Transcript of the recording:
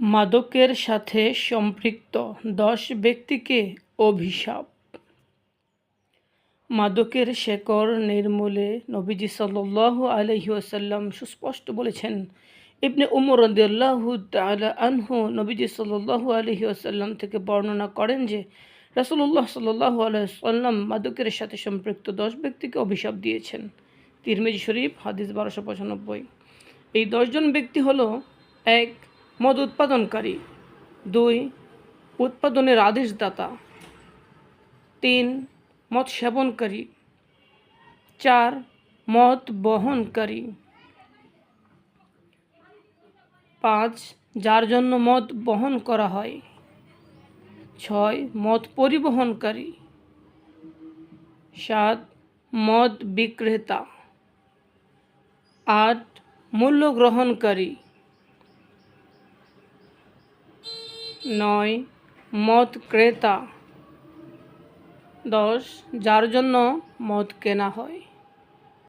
মাদকের সাথে সম্পৃক্ত দশ ব্যক্তিকে অভিশাপ। মাদকের শেকর নির্মূলে নবীজি সাল্লাহ আলহি আসাল্লাম সুস্পষ্ট বলেছেন, ইবনে উমর রদিয়াল্লাহু আনহু নবীজি সাল্লাহু আলহি আসাল্লাম থেকে বর্ণনা করেন যে রাসুল্লাহ সাল্লাহ আলাইসাল্লাম মাদকের সাথে সম্পৃক্ত দশ ব্যক্তিকে অভিশাপ দিয়েছেন। তিরমিজি শরীফ, হাদিস বারোশো পঁচানব্বই। এই দশজন ব্যক্তি হলো এক মদ উৎপাদনকারী। দুই, উৎপাদনের আদেশদাতা। তিন, মদ সেবনকারী। চার, মদ বহনকারী। পাঁচ, যার জন্য মদ বহন করা হয়। ছয়, মদ পরিবহনকারী। সাত, মদ বিক্রেতা। আট, মূল্য গ্রহণকারী। নয় মদ ক্রেতা। দশ যার জন্য মদ কেনা হয়।